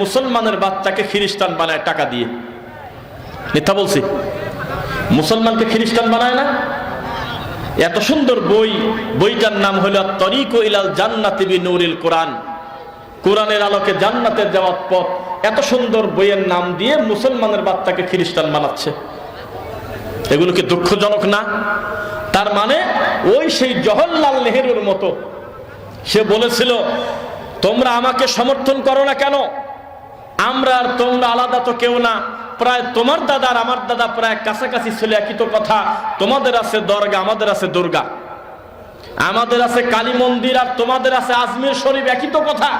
মুসলমানের বাচ্চাকে খ্রিস্টান বানায় টাকা দিয়ে। মিথ্যা বলছি। মুসলমানকে খ্রিস্টান বানায় না? এত সুন্দর বই, বইটার নাম হলো তরিক ইলাল জান্নাতি নুরিল কোরআন। কোরআনের আলোকে জান্নাতের যাওয়ার পথ। এত সুন্দর বইয়ের নাম দিয়ে মুসলমানের বাচ্চাকে খ্রিস্টান বানাচ্ছে। এগুলো কি দুঃখজনক না? তার মানে ওই সেই জওহরলাল নেহেরুর মতো, সে বলেছিল, তোমরা আমাকে সমর্থন করো না কেন? আমরা আর তোমরা আলাদা তো কেউ না। প্রায় তোমার দাদা আর আমার দাদা প্রায় কাছাকাছি ছিল, একই তো কথা। তোমাদের আছে দরগা, আমাদের আছে দুর্গা। আমাদের আছে কালী মন্দির আর তোমাদের আছে আজমির শরীফ, একই তো কথা।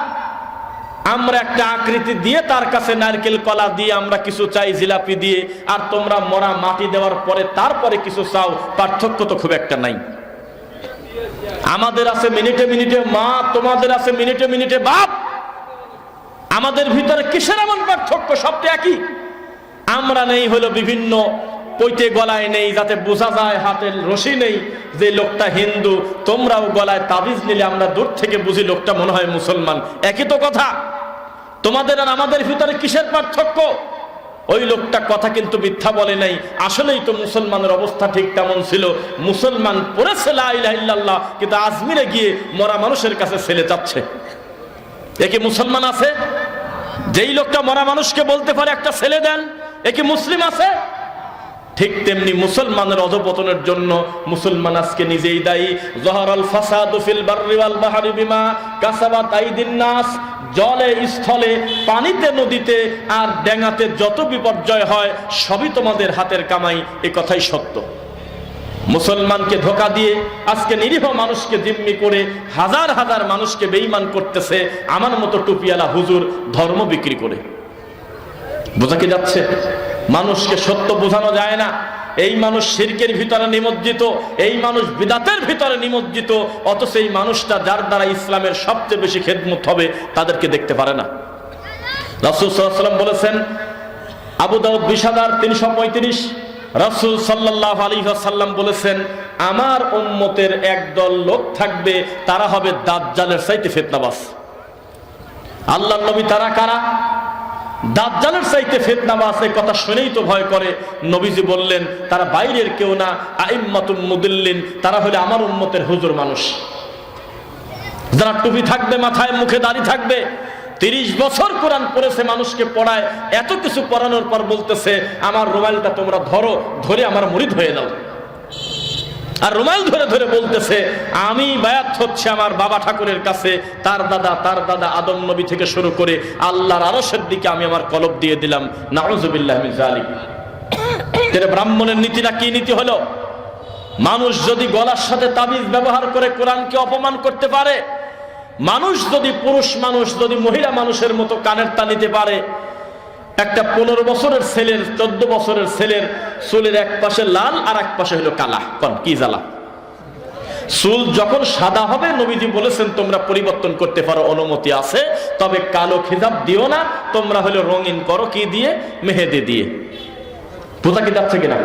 আমরা একটা আকৃতি দিয়ে তার কাছে নারকেল কলা দিয়ে আমরা কিছু চাই, জিলাপি দিয়ে। আর তোমরা মরা মাটি দেওয়ার পরে তারপরে কিছু চাও, পার্থক্য তো খুব একটা নাই। আমাদের আছে মিনিটে মিনিটে মা, তোমাদের আছে মিনিটে মিনিটে বাপ। আমাদের ভিতরে কিসের এমন পার্থক্য? সবটা একই। আমরা নেই হলো বিভিন্ন পৈতে গলায় নেই, যাতে বোঝা যায় হাতের রশি নেই যে লোকটা হিন্দু। তোমরাও গলায় তাবিজ নিলে আমরা দূর থেকে বুঝি লোকটা মনে হয় মুসলমান। একই তো কথা। তোমাদের আর আমাদের ভিতরে কিসের পার্থক্য? ওই লোকটা কথা কিন্তু মিথ্যা বলে নাই। আসলেই তো মুসলমানের অবস্থা ঠিক তেমন ছিল। মুসলমান পড়েছে লা ইলাহা কিন্তু আজমিরে গিয়ে মরা মানুষের কাছে ছেলে যাচ্ছে একে মুসলমান আছে? যেই লোকটা মরা মানুষকে বলতে পারে একটা ছেলে দেন, এ কি মুসলিম আছে? ঠিক তেমনি মুসলমানের অধপতনের জন্য মুসলমান আজকে নিজেই দায়ী। জহরাল ফাসাদু ফিল বাররি ওয়াল বাহরি বিমা কাসাবাত আইদিন নাস। জলে, স্থলে, পানিতে, নদীতে আর ডেঙাতে যত বিপর্যয় হয়, সবই তোমাদের হাতের কামাই, এ কথাই সত্য। মুসলমানকে ধোকা দিয়ে আজকে নিরীহ মানুষকে জিম্মি করে হাজার হাজার মানুষকে বেইমান করতেছে, আমার মতো টুপিয়ালা হুজুর ধর্ম বিক্রি করে। বোঝা কি যাচ্ছে? মানুষকে সত্য বোঝানো যায় না। এই মানুষ শিরকের ভিতরে নিমজ্জিত, এই মানুষ বিদাতের ভিতরে নিমজ্জিত, অথচ এই মানুষটা যার দ্বারা ইসলামের সবচেয়ে বেশি খেদমত হবে, তাদেরকে দেখতে পারে না। রাসুল সাল্লাম বলেছেন, আবু দাউদ বিশ হাজার তিনশো পঁয়ত্রিশ রাসুল সাল্লাহ আলী সাল্লাম বলেছেন, আমার উম্মতের একদল লোক থাকবে, তারা হবে দাজ্জালের চাইতে ফেতনাবাস আল্লাহ নবী তারা কারা? দাজ্জালের চাইতে ফেতনাবাস এই কথা শুনেই তো ভয় করে। নবীজি বললেন, তারা বাইরের কেউ না, আইম্মাতুল মুদিল্লিন, তারা হলে আমার উম্মতের হুজুর মানুষ। যারা টুপি থাকবে, মাথায়, মুখে দাড়ি থাকবে তিরিশ বছর কোরআন পড়েছে, মানুষকে পড়ায়, এত কিছু পড়ানোর পর বলতেছে, আমার রুমাইলটা তোমরা ধরো, ধরে আমার মুরিদ হয়ে দাও আর রুমাইল ধরে ধরে বলতেছে, আমি বায়াত হচ্ছে আমার বাবা ঠাকুরের কাছে, তার দাদা তার দাদা আদম নবী থেকে শুরু করে আল্লাহর আরসের দিকে আমি আমার কলব দিয়ে দিলাম। নাউজুবিল্লাহ জালিক ব্রাহ্মণের নীতিটা কি নীতি হলো? মানুষ যদি গলার সাথে তাবিজ ব্যবহার করে কোরআনকে অপমান করতে পারে মানুষ যদি পুরুষ মানুষ, যদি মহিলা মানুষের মতো কানের তা নিতে পারে, একটা পনেরো বছরের ছেলের, চোদ্দ বছরের ছেলের চুলের এক পাশে লাল আর এক পাশে হলো কালা। কন, কি জ্বালা? চুল যখন সাদা হবে, নবীজি বলেছেন, তোমরা পরিবর্তন করতে পারো, অনুমতি আছে, তবে কালো খিতাব দিও না, তোমরা হলো রঙিন করো, কি দিয়ে? মেহেদি দিয়ে। বোঝা কি যাচ্ছে কিনা?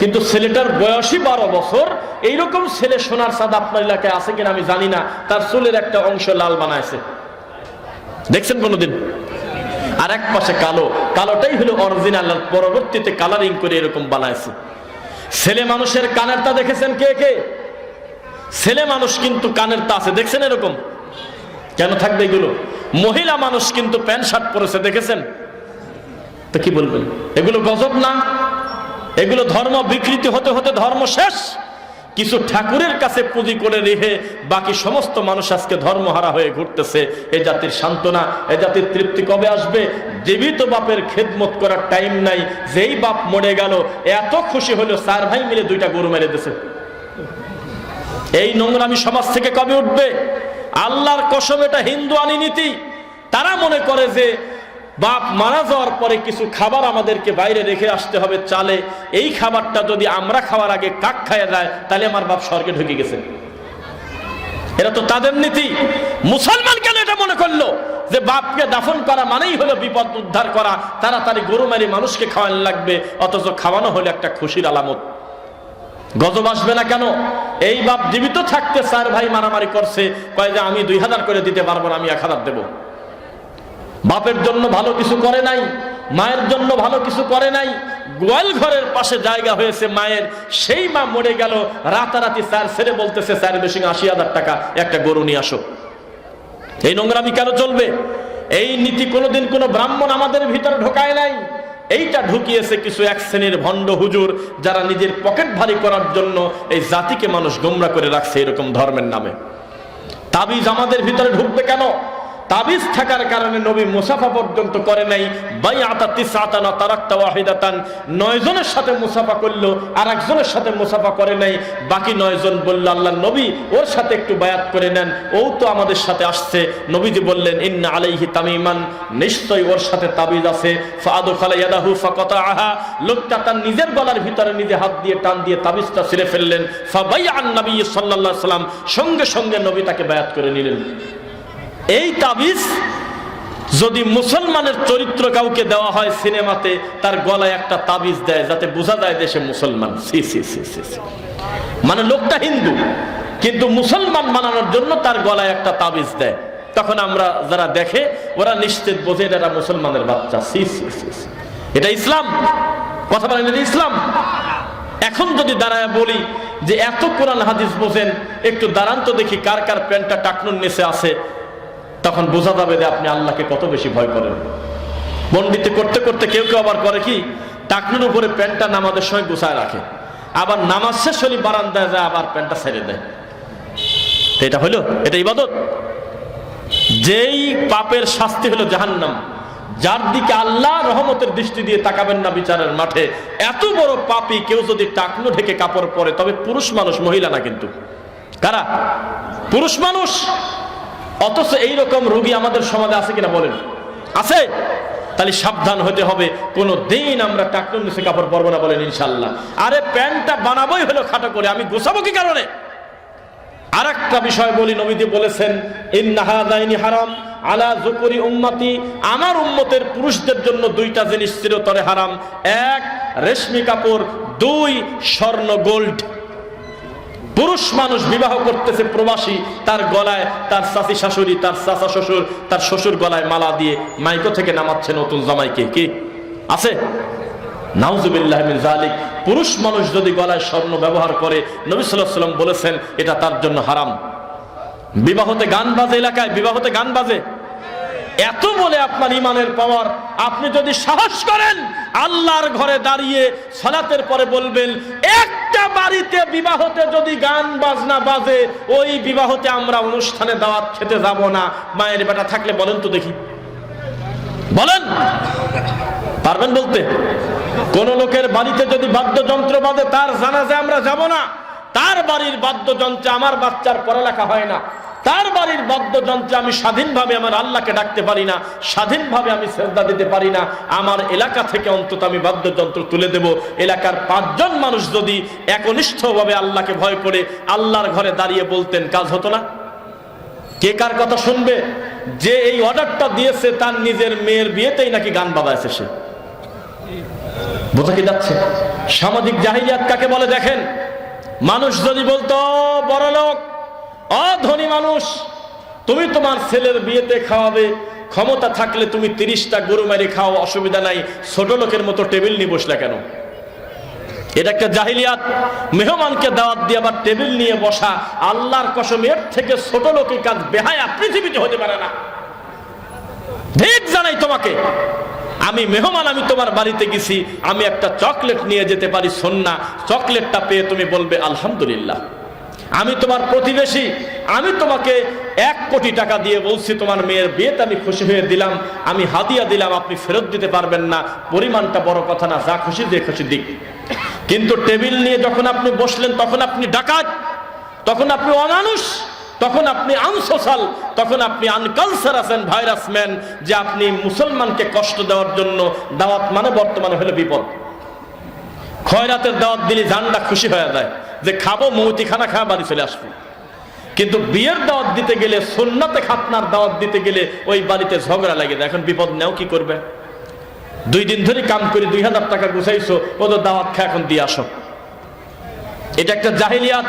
কিন্তু ছেলেটার বয়সই বারো বছর, এইরকম ছেলে সোনার সাদা আপনার এলাকায় আছে কিনা আমি জানি না, তার চুলের একটা অংশ লাল বানাইছে। দেখছেন কোনোদিন? আর এক পাশে কালো, কালোটাই হলো অরিজিনাল পরবর্তীতে কালারিং করে এরকম বানাইছে। ছেলে মানুষের কানের তা দেখেছেন কে কে? ছেলে মানুষ কিন্তু কানের তা আছে, দেখছেন এরকম? কেন থাকবে এগুলো? মহিলা মানুষ কিন্তু প্যান্ট শার্ট পরেছে, দেখেছেন? তো কি বলবেন? এগুলো গজব না? এগুলো ধর্ম বিকৃতি হতে হতে ধর্ম শেষ। কিছু ঠাকুরের কাছে পুঁজি করে রেখে বাকি সমস্ত মানুষ আজকে ধর্মহারা হয়ে ঘুরতেছে। এ জাতির সান্ত্বনা, এ জাতির তৃপ্তি কবে আসবে? জীবিত বাপের খেদমত করার টাইম নাই। যেই বাপ মরে গেল, এত খুশি হলো, চার ভাই মিলে দুইটা গরু মেরে দিছে এই নোংরামি সমাজ থেকে কবে উঠবে? আল্লাহর কসম, এটা হিন্দু আনি নীতি। তারা মনে করে যে বাপ মারা যাওয়ার পরে কিছু খাবার আমাদেরকে বাইরে রেখে আসতে হবে, চালে। এই খাবারটা যদি আমরা খাওয়ার আগে কাক খাইয়া যায় তাহলে আমার বাপ স্বর্গে ঢুকে গেছে। এটা তো তাদের নীতি। মুসলমান কেন এটা মনে করল? যে বাপকে দাফন করা মানেই হলো বিপদ উদ্ধার করা। তারা তাড়াতাড়ি গরু মারি মানুষকে খাওয়ানো লাগবে, অথচ খাওয়ানো হলো একটা খুশির আলামত। গজব আসবে না কেন? এই বাপ জীবিত থাকতে স্যার ভাই মারামারি করছে। কয় যে আমি দুই হাজার করে দিতে পারব না, আমি এক হাজার দেবো। বাপের জন্য ভালো কিছু করে নাই, মায়ের জন্য ভালো কিছু করে নাই, গোয়াল ঘরের পাশে জায়গা হয়েছে মায়ের, সেই মা মরে গেল, রাতারাতি স্যার ছেড়ে বলতেছে, স্যার, বেশি আশি হাজার টাকা, একটা গরু নিয়ে আসো। এই নোংরামি কেন চলবে? এই নীতি কোনোদিন কোনো ব্রাহ্মণ আমাদের ভিতরে ঢোকায় নাই। এইটা ঢুকিয়েছে কিছু এক শ্রেণির ভণ্ড হুজুর, যারা নিজের পকেট ভারী করার জন্য এই জাতিকে মানুষ গোমরা করে রাখছে এরকম ধর্মের নামে। তাবিজ আমাদের ভিতরে ঢুকবে কেন? তাবিজ থাকার কারণে নবী মুসাফা পর্যন্ত করে নাই। বাই আতা তিসাতানা তারাক্তা ওয়াহিদাতান। নয় জনের সাথে মুসাফা করল আর একজনের সাথে মুসাফা করে নাই। বাকি নয় জন বলল, আল্লাহ নবী, ওর সাথে একটু বায়াত করে নেন। ও তো আমাদের সাথে আসছে। নবীজি বললেন, ইন্না আলাইহি তামিমান, নিশ্চয়ই ওর সাথে তাবিজ আছে। ফাদু খালা ইয়াদাহু ফাকাতাআহা। লোকটা তার নিজের গলার ভিতরে নিজে হাত দিয়ে টান দিয়ে তাবিজটা ছিঁড়ে ফেললেন। ফাবাইআন নবী সাল্লাল্লাহু আলাইহি সাল্লাম। সঙ্গে সঙ্গে নবী তাকে বায়াত করে নিলেন। এই তাবিজ যদি মুসলমানের চরিত্র কাউকে দেওয়া হয় সিনেমাতে, তার গলায় একটা তাবিজ দেয়, যাতে বোঝা যায় দেশে মুসলমান। সি সি সি। মানে লোকটা হিন্দু, কিন্তু মুসলমান বানানোর জন্য তার গলায় একটা তাবিজ দেয়। তখন আমরা যারা দেখে, ওরা নিশ্চিত বোঝে এটা মুসলমানের বাচ্চা। এটা ইসলাম। কথা বলেন, এটা ইসলাম। এখন যদি দাঁড়ায় বলি যে এত কোরআন হাদিস বোঝেন, একটু দাঁড়ান তো দেখি কার কার প্যান্টটা টাকনুর নিচে আছে। তখন বোঝা যাবে যে আপনি আল্লাহকে কত বেশি ভয় করেন। পণ্ডিতে করতে করতে কেউ কেউ আবার করে কি টাকনুর উপরে প্যান্টটা নামাজের সময় গুছায় রাখে। আবার নামাজ শেষ হলে বারান্দায় যায়, আবার প্যান্টটা ছেড়ে দেয়। এটা হলো, এটা ইবাদত। যেই পাপের শাস্তি হলো জাহান্নাম, যার দিকে আল্লাহ রহমতের দৃষ্টি দিয়ে তাকাবেন না বিচারের মাঠে, এত বড় পাপি কেউ যদি টাকনো ঢেকে কাপড় পরে, তবে পুরুষ মানুষ, মহিলা না কিন্তু। কারা? পুরুষ মানুষ। অথচ এইরকম রোগী আমাদের সমাজে আছে কিনা বলেন। আছে? তাহলে সাবধান হতে হবে। কোনো দিন আমরা টাকনুর নিচে কাপড় পরবো না বলেন ইনশাল্লাহ আরে প্যান্টটা বানাবোই হলো খাটো করে, আমি গোছাবো কি কারণে? আর একটা বিষয় বলি, নবীজি বলেছেন ইন্নাহাদাইনি হারাম, আলা জুকুরি উম্মতি। আমার উম্মতের পুরুষদের জন্য দুইটা জিনিস চিরতরে হারাম। এক, রেশমি কাপড়, দুই, স্বর্ণ গোল্ড। পুরুষ মানুষ বিবাহ করতেছে প্রবাসী, তার গলায় তার চাচি শাশুড়ি, তার চাচা শ্বশুর, তার শ্বশুর গলায় মালা দিয়ে মাইকো থেকে নামাচ্ছে নতুন জামাইকে। কি? আছে? জালিক পুরুষ মানুষ যদি গলায় স্বর্ণ ব্যবহার করে, নবী সাল্লাম বলেছেন, এটা তার জন্য হারাম। বিবাহতে গান বাজে এলাকায়? বিবাহতে গান বাজে? এত বলে আপনার ইমানের পাওয়ার আপনি যদি সাহস করেন আল্লাহর ঘরে দাঁড়িয়ে সলাতের পরে বলবেন, একটা বাড়িতে বিবাহতে যদি গান বাজনা বাজে, ওই বিবাহতে আমরা অনুষ্ঠানে দাওয়াত খেতে যাব না। মায়ের বেটা থাকলে বলেন তো দেখি। বলেন। পারবেন বলতে? কোন লোকের বাড়িতে যদি বাদ্যযন্ত্র বাজে, তার জানাজে আমরা যাব না। তার বাড়ির বাদ্যযন্ত্রে আমার বাচ্চার পড়ালেখা হয় না। তার বাড়ির বাদ্যযন্ত্রে আমি স্বাধীনভাবে আমার আল্লাহকে ডাকতে পারি না, স্বাধীনভাবে আমি শ্রদ্ধা দিতে পারি না, আমার এলাকা থেকে অন্তত আমি বাদ্যযন্ত্র তুলে দেব। এলাকার পাঁচজন মানুষ যদি একনিষ্ঠভাবে আল্লাহকে ভয় করে আল্লাহর ঘরে দাঁড়িয়ে বলতেন, কাজ হতো না? কে কার কথা শুনবে? যে এই অর্ডারটা দিয়েছে, তার নিজের মেয়ের বিয়েতেই নাকি গান বাজাইছে সে। বোঝা কি যাচ্ছে? সামাজিক জাহিলিয়াত কাকে বলে দেখেন? মানুষ যদি বলতো বড় লোক অধনী মানুষ, তুমি তোমার ছেলের বিয়েতে খাওয়াবে, ক্ষমতা থাকলে তুমি তিরিশটা গরু মারি খাও অসুবিধা নাই, ছোট লোকের মতো টেবিল নিয়ে বসলে কেন? এটা একটা জাহিলিয়াত, মেহমানকে দাওয়াত দিয়ে আবার টেবিল নিয়ে বসা, আল্লাহর কসম, এর থেকে ছোট লোকের কাজ বেহায়া, পৃথিবীতে হতে পারে না। ঠিক জানাই তোমাকে, আমি মেহমান, আমি তোমার বাড়িতে গেছি, আমি একটা চকলেট নিয়ে যেতে পারি, সন্না, চকলেটটা পেয়ে তুমি বলবে, আলহামদুলিল্লাহ। আমি তোমার প্রতিবেশী, আমি তোমাকে এক কোটি টাকা দিয়ে বলছি, তোমার মেয়ের বিয়েতে আমি খুশি হয়ে দিলাম, আমি হাদিয়া দিলাম, আপনি ফেরত দিতে পারবেন না, পরিমাণটা বড় কথা না, যা খুশি দিয়ে খুশি দিক। কিন্তু টেবিল নিয়ে যখন আপনি বসলেন, তখন আপনি ডাকাত, তখন আপনি অমানুষ, তখন আপনি আনসোশাল তখন আপনি আনকালচার আছেন, ভাইরাস ম্যান, যে আপনি মুসলমানকে কষ্ট দেওয়ার জন্য, দাওয়াত মানে বর্তমানে হলো বিপদ। খয়রাতের দাওয়াত দিলে জানটা খুশি হয়ে যায়। যে খাব মৌতি খানা খাওয়া বাড়ি চলে আসব। কিন্তু বিয়ের দাওয়াত দিতে গেলে, সুন্নাতে খাতনার দাওয়াত দিতে গেলে ওই বাড়িতে ঝগড়া লাগে। এখন বিপদ নেও কি করবে? দুই দিন ধরে কাম করে দুই হাজার টাকা গুছাইছো, ও তো দাওয়াত খা এখন দিয়ে আসো। এটা একটা জাহিলিয়াত,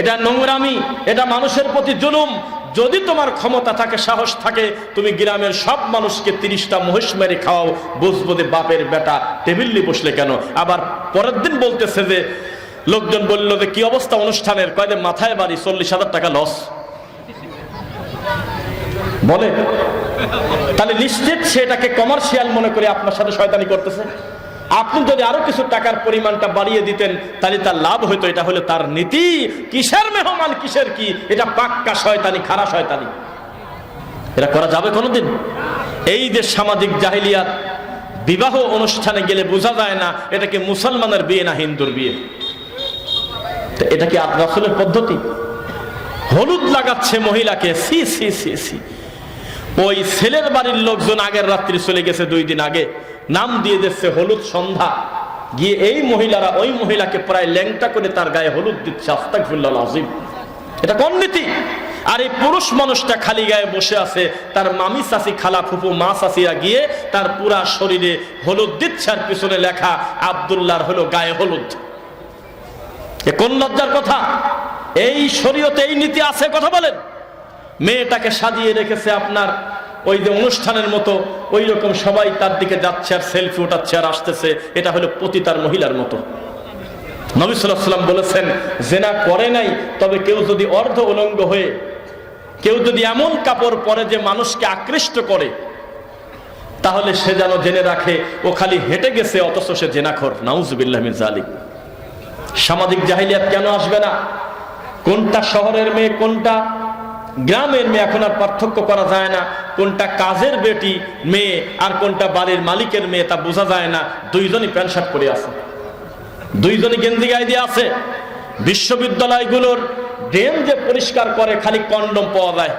এটা নোংরামি, এটা মানুষের প্রতি জুলুম। যদি তোমার ক্ষমতা থাকে, সাহস থাকে, তুমি গ্রামের সব মানুষকে তিরিশটা মহিষ মেরে খাওয়াও, বুঝব বাপের বেটা টেবিল্লি বসলে কেন? আবার পরের দিন বলতেছে যে লোকজন বলল যে, কি অবস্থা অনুষ্ঠানের? কয়দিন মাথায় বাড়ি, চল্লিশ হাজার টাকা লস। বলে, তাহলে নিশ্চিত সেটাকে কমার্শিয়াল মনে করে আপনার সাথে শয়তানি করতেছে। আপনি যদি আরও কিছু টাকার পরিমাণটা বাড়িয়ে দিতেন, তাহলে তার লাভ হইতো, এটা হলো তার নীতি। কিসের মেহমান, কিসের কি? এটা পাক্কা শয়তানি খারাপ শয়তানি। এটা করা যাবে কোনোদিন? এই যে সামাজিক জাহিলিয়াত, বিবাহ অনুষ্ঠানে গেলে বোঝা যায় না, এটাকে মুসলমানের বিয়ে না হিন্দুর বিয়ে। এটা কি আসলের পদ্ধতি? হলুদ লাগাচ্ছে মহিলাকে, সি সি সি সি। ওই ছেলের বাড়ির লোকজন আগের রাত্রি চলে গেছে দুই দিন আগে, নাম দিয়ে দিচ্ছে হলুদ সন্ধ্যা। গিয়ে এই মহিলারা ওই মহিলাকে প্রায় ল্যাংটা করে তার গায়ে হলুদ দিচ্ছে আস্তাকফিল্লাহ আজিম এটা কোন নীতি? আর এই পুরুষ মানুষটা খালি গায়ে বসে আছে, তার মামি চাষি খালা ফুপু, মা চাষিরা গিয়ে তার পুরা শরীরে হলুদ দিচ্ছে, আর পিছনে লেখা আবদুল্লাহর হলো গায়ে হলুদ। এ কোন লজ্জার কথা? এই শরীয়তে এই নীতি আছে, কথা বলেন। মেয়েটাকে সাজিয়ে রেখেছে আপনার ওই যে অনুষ্ঠানের মতো, ওই রকম সবাই তার দিকে যাচ্ছে আর সেলফি উঠাচ্ছে আর আসতেছে। এটা হলো পতিতার মহিলার মতো। নবী সাল্লাম বলেছেন, জেনা করে নাই, তবে কেউ যদি অর্ধ উলঙ্গ হয়ে, কেউ যদি এমন কাপড় পরে যে মানুষকে আকৃষ্ট করে, তাহলে সে যেন জেনে রাখে, ও খালি হেঁটে গেছে, অথচ সে জেনাখর। নাউজবিল্লাহ মিন জালিক সামাজিক জাহিলিয়াত কেন আসবে না? কোনটা শহরের মেয়ে, কোনটা গ্রামের মেয়ে, এখন আর পার্থক্য করা যায় না। কোনটা কাজের বেটি মেয়ে আর কোনটা বাড়ির মালিকের মেয়ে, তা বোঝা যায় না। দুইজনই প্যান্ট শার্ট পরে আছে। দুইজনই গেঞ্জি গায়ে দিয়ে আছে। বিশ্ববিদ্যালয়গুলোর ড্রেন যে পরিষ্কার করে, খালি কন্ডম পাওয়া যায়।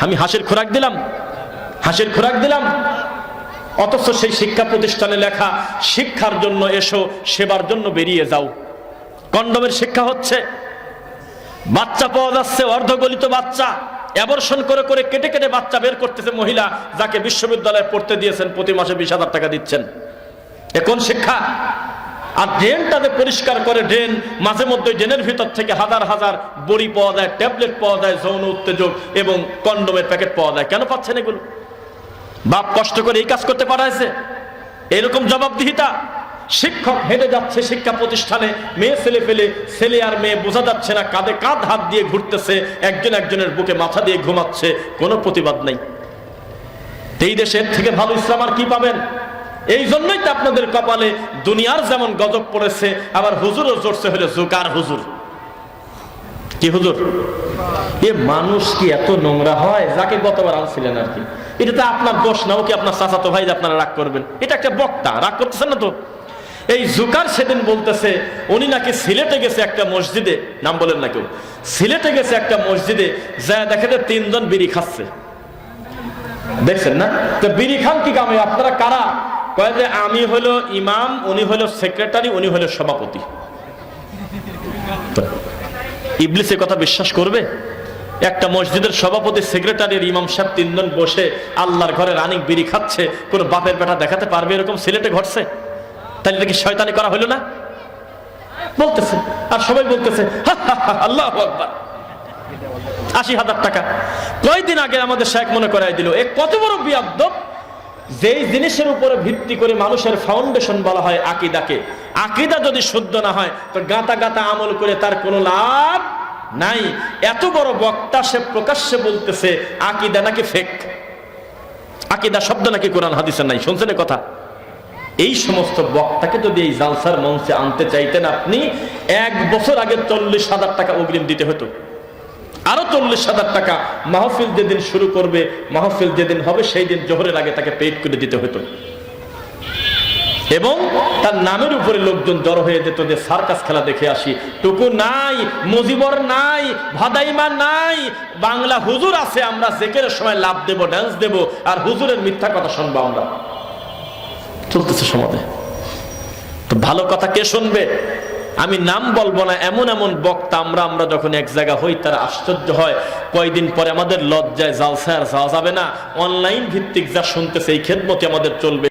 আমি হাসির খোরাক দিলাম। হাসির খোরাক দিলাম। অথচ সেই শিক্ষা প্রতিষ্ঠানে লেখা, শিক্ষার জন্য এসো, সেবার জন্য বেরিয়ে যাও। কন্ডমের শিক্ষা হচ্ছে, বাচ্চা পাওয়া যাচ্ছে, অর্ধগলিত বাচ্চা অ্যাবর্ষণ করে করে কেটে কেটে বাচ্চা বের করতেছে মহিলা, যাকে বিশ্ববিদ্যালয়ে পড়তে দিয়েছেন, প্রতি মাসে বিশ হাজার টাকা দিচ্ছেন। এখন শিক্ষা? আর ড্রেনটাতে পরিষ্কার করে, ড্রেন মাঝে মধ্যে ড্রেনের ভিতর থেকে হাজার হাজার বড়ি পাওয়া যায়, ট্যাবলেট পাওয়া যায়, যৌন উত্তেজক এবং কন্ডমের প্যাকেট পাওয়া যায়। কেন পাচ্ছেন এগুলো? বাপ কষ্ট করে এই কাজ করতে পারাইছে। এরকম জবাবদিহিতা শিক্ষক হেঁটে যাচ্ছে শিক্ষা প্রতিষ্ঠানে, মেয়ে ছেলে ফেলে ছেলে আর মেয়ে বোঝা যাচ্ছে না, কাঁধে কাঁধ হাত দিয়ে ঘুরতেছে, একজন একজনের বুকে মাথা দিয়ে ঘুমাচ্ছে, কোনো প্রতিবাদ নেই। এই দেশের থেকে ভালো ইসলাম আর কি পাবেন? এই জন্যই তো আপনাদের কপালে দুনিয়ার যেমন গজব পড়েছে, আবার হুজুরও জড়ছে হলে জোকার হুজুর। কি হুজুর? এ মানুষ কি এত নোংরা হয়? যাকে গতবার আনছিলেন আর কি। এটা তো আপনার দোষ না, ও কি আপনার চাচাতো ভাই আপনারা রাগ করবেন? এটা একটা বক্তা, রাগ করতেছেন না তো? এই জুকার সেদিন বলতেছে, উনি নাকি সিলেটে গেছে একটা মসজিদে, নাম বলেন না কেউ, সিলেটে গেছে একটা মসজিদে, যা দেখে যে তিনজন বিড়ি খাচ্ছে। দেখছেন না? তো বিড়ি খান কি কামে? আপনারা কারা? কয়ে যে আমি হলো ইমাম, উনি হলো সেক্রেটারি, উনি হলো সভাপতি। ইবলিসের কথা বিশ্বাস করবে? একটা মসজিদের সভাপতি সেক্রেটারির ইমাম সাহেব তিনজন বসে আল্লাহর ঘরে রানিক বিড়ি খাচ্ছে, কোন বাপের বেটা দেখাতে পারবে এরকম সিলেটে ঘটছে? তাহলে এটা শয়তানি করা হলো না? বলতেছে, আর সবাই বলতেছে আল্লাহ আশি হাজার টাকা। কয়দিন আগে আমাদের শেখ মনে করাই দিল, এ কত বড় বিয়াদ্দব যেই জিনিসের উপরে ভিত্তি করে মানুষের ফাউন্ডেশন বলা হয় আকিদাকে। আকিদা যদি শুদ্ধ না হয়, তো গাঁতা গাঁতা আমল করে তার কোনো লাভ নাই। এত বড় বক্তা সে প্রকাশ্যে বলতেছে, আকিদা নাকি ফেক আকিদা শব্দ নাকি কোরআন হাদিসে নাই? শুনছেন কথা? এই সমস্ত বক্তাকে যদি এই জালসার মঞ্চে আনতে চাইতেন আপনি, এক বছর আগে চল্লিশ হাজার টাকা অগ্রিম দিতে হতো। আরও চল্লিশ হাজার টাকা মাহফিল যেদিন শুরু করবে, মাহফিল যেদিন হবে, সেই দিন জোহরের আগে তাকে পেড করে দিতে হতো। এবং তার নামের উপরে লোকজন জড়ো হয়ে যেত যে সার্কাস খেলা দেখে আসি। টুকু নাই, মুজিবর নাই, ভাদাইমা নাই, বাংলা হুজুর আছে, আমরা জেকের সময় লাভ দেব ড্যান্স দেব, আর হুজুরের মিথ্যা কথা শুনব আমরা। চলতেছে সমাজে। তো ভালো কথা কে শুনবে? আমি নাম বলব না, এমন এমন বক্তা আমরা আমরা যখন এক জায়গা হই, তারা আশ্চর্য হয়। কয়দিন পরে আমাদের লজ্জায় জালসায় আর যাওয়া যাবে না। অনলাইন ভিত্তিক যা শুনতেছে, এই খেদমতি আমাদের চলবে।